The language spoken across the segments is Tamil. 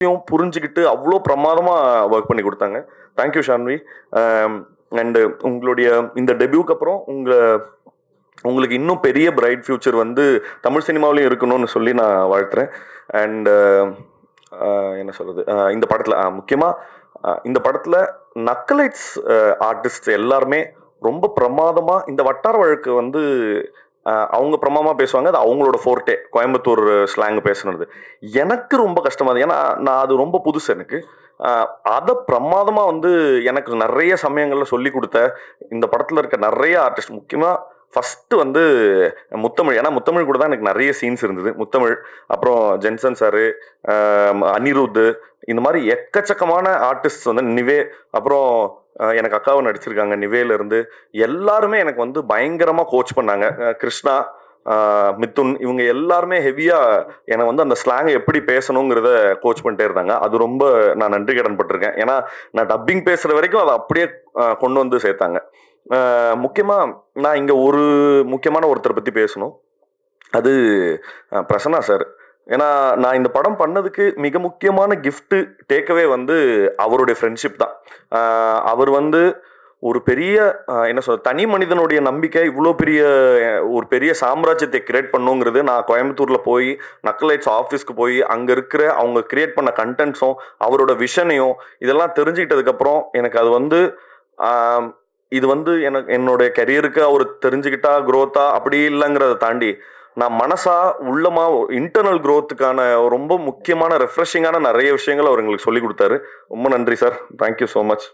விஷயம் புரிஞ்சுக்கிட்டு அவ்வளோ பிரமாதமாக ஒர்க் பண்ணி கொடுத்தாங்க. தேங்க்யூ ஷான்வி அண்டு உங்களுடைய இந்த டெபியூக்கு அப்புறம் உங்கள் உங்களுக்கு இன்னும் பெரிய பிரைட் ஃபியூச்சர் வந்து தமிழ் சினிமாவிலையும் இருக்கணும்னு சொல்லி நான் வாழ்த்துறேன். அண்டு uh, uh, என்ன சொல்கிறது uh, இந்த படத்தில் முக்கியமாக இந்த படத்தில் நக்கலைட்ஸ் ஆர்டிஸ்ட் எல்லாருமே ரொம்ப பிரமாதமாக இந்த வட்டார வழக்கு வந்து அவங்க பிரமாதமாக பேசுவாங்க. அது அவங்களோட ஃபோர்ட்டே கோயம்புத்தூர் ஸ்லாங் பேசுனது. எனக்கு ரொம்ப கஷ்டமா இருந்தது. ஏன்னா நான் அது ரொம்ப புதுசு எனக்கு. அதை பிரமாதமாக வந்து எனக்கு நிறைய சமயங்களில் சொல்லி கொடுத்த இந்த படத்தில் இருக்க நிறைய ஆர்டிஸ்ட் முக்கியமாக ஃபஸ்ட்டு வந்து முத்தமிழ் ஏன்னா முத்தமிழ் கூட தான் எனக்கு நிறைய சீன்ஸ் இருந்தது. முத்தமிழ் அப்புறம் ஜென்சன் சாரு அனிருத் இந்த மாதிரி எக்கச்சக்கமான ஆர்டிஸ்ட் வந்து நிவே அப்புறம் எனக்கு அக்காவும் நடிச்சிருக்காங்க நிவேலேருந்து எல்லாருமே எனக்கு வந்து பயங்கரமாக கோச் பண்ணாங்க. கிருஷ்ணா மித்துன் இவங்க எல்லாருமே ஹெவியாக எனக்கு வந்து அந்த ஸ்லாங்கை எப்படி பேசணுங்கிறத கோச் பண்ணிட்டே இருந்தாங்க. அது ரொம்ப நான் நன்றி கடன் பட்டிருக்கேன். ஏன்னா நான் டப்பிங் பேசுகிற வரைக்கும் அதை அப்படியே கொண்டு வந்து சேர்த்தாங்க. முக்கியமாக நான் இங்கே ஒரு முக்கியமான ஒருத்தரை பற்றி பேசணும். அது பிரசன்னா சார். ஏன்னா நான் இந்த படம் பண்ணதுக்கு மிக முக்கியமான கிஃப்ட்டு டேக்கவே வந்து அவருடைய ஃப்ரெண்ட்ஷிப் தான். அவர் வந்து ஒரு பெரிய என்ன சொல் தனி மனிதனுடைய நம்பிக்கை இவ்வளோ பெரிய ஒரு பெரிய சாம்ராஜ்யத்தை கிரியேட் பண்ணுங்கிறது நான் கோயம்புத்தூரில் போய் நக்கலைட்ஸ் ஆஃபீஸ்க்கு போய் அங்கே இருக்கிற அவங்க கிரியேட் பண்ண கண்டென்ட்ஸும் அவரோட விஷனையும் இதெல்லாம் தெரிஞ்சுக்கிட்டதுக்கப்புறம் எனக்கு அது வந்து இது வந்து எனக்கு என்னுடைய கரியருக்கு அவர் தெரிஞ்சுக்கிட்டா குரோத்தா அப்படி இல்லைங்கிறத தாண்டி நான் மனசா உள்ளமா இன்டர்னல் குரோத்துக்கான ரொம்ப முக்கியமான ரெஃப்ரெஷிங்கான நிறைய விஷயங்கள் அவர் எங்களுக்கு சொல்லி கொடுத்தாரு. ரொம்ப நன்றி சார் தேங்க்யூ ஸோ மச்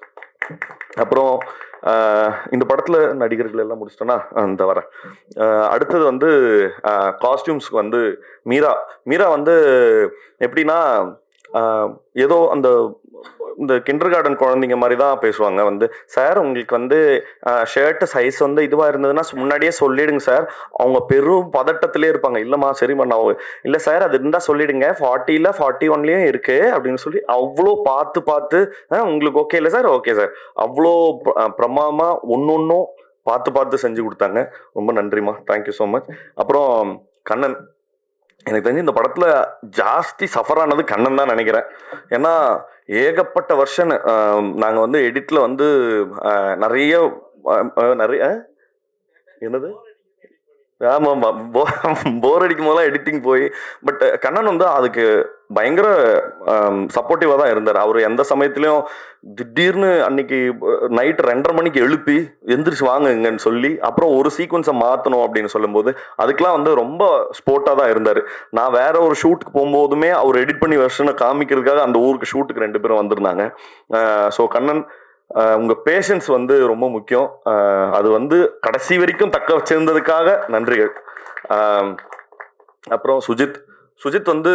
அப்புறம் இந்த படத்தில் நடிகர்கள் எல்லாம் முடிச்சிட்டேன்னா அந்த வர அடுத்தது வந்து காஸ்டியூம்ஸ்க்கு வந்து மீரா. மீரா வந்து எப்படின்னா ஏதோ அந்த இந்த கிண்டர் கார்டன் குழந்தைங்க மாதிரி தான் பேசுவாங்க. வந்து சார் உங்களுக்கு வந்து ஷர்ட்டு சைஸ் வந்து இதுவாக இருந்ததுன்னா முன்னாடியே சொல்லிடுங்க சார் அவங்க பெரும் பதட்டத்திலே இருப்பாங்க. இல்லைம்மா சரிம்மா நான் இல்லை சார் அது இருந்தால் சொல்லிடுங்க. ஃபார்ட்டியில் ஃபார்ட்டி ஒன்லேயும் இருக்கு அப்படின்னு சொல்லி அவ்வளோ பார்த்து பார்த்து "ஆ, உங்களுக்கு ஓகே இல்லை சார் ஓகே சார் அவ்வளோ பிரமாதமாக ஒன்று ஒன்றும் பார்த்து பார்த்து செஞ்சு கொடுத்தாங்க. ரொம்ப நன்றிம்மா. தேங்க்யூ ஸோ மச் அப்புறம் கண்ணன். எனக்கு தெரிஞ்சு இந்த படத்தில் ஜாஸ்தி சஃபர் ஆனது கண்ணன் தான் நினைக்கிறேன். ஏன்னா ஏகப்பட்ட வருஷன் நாங்கள் வந்து எடிட்டில் வந்து நிறைய நிறைய என்னது? என்னது ஆமாம் போர் அடிக்கும் போதெல்லாம் எடிட்டிங் போய் பட் கண்ணன் வந்து அதுக்கு பயங்கர சப்போர்ட்டிவாக தான் இருந்தார். அவர் எந்த சமயத்துலையும் திடீர்னு அன்னைக்கு நைட் ரெண்டரை மணிக்கு எழுப்பி எந்திரிச்சு வாங்குங்கன்னு சொல்லி அப்புறம் ஒரு சீக்வன்ஸை மாற்றணும் அப்படின்னு சொல்லும்போது அதுக்கெலாம் வந்து ரொம்ப ஸ்போர்ட்டாக தான் இருந்தார். நான் வேற ஒரு ஷூட்டுக்கு போகும்போதுமே அவர் எடிட் பண்ணி வருஷனை காமிக்கிறதுக்காக அந்த ஊருக்கு ஷூட்டுக்கு ரெண்டு பேரும் வந்திருந்தாங்க. ஸோ கண்ணன் உங்க பேஷன்ஸ் வந்து ரொம்ப முக்கியம். அது வந்து கடைசி வரைக்கும் தக்க வச்சிருந்ததுக்காக நன்றிகள். ஆஹ் அப்புறம் சுஜித். சுஜித் வந்து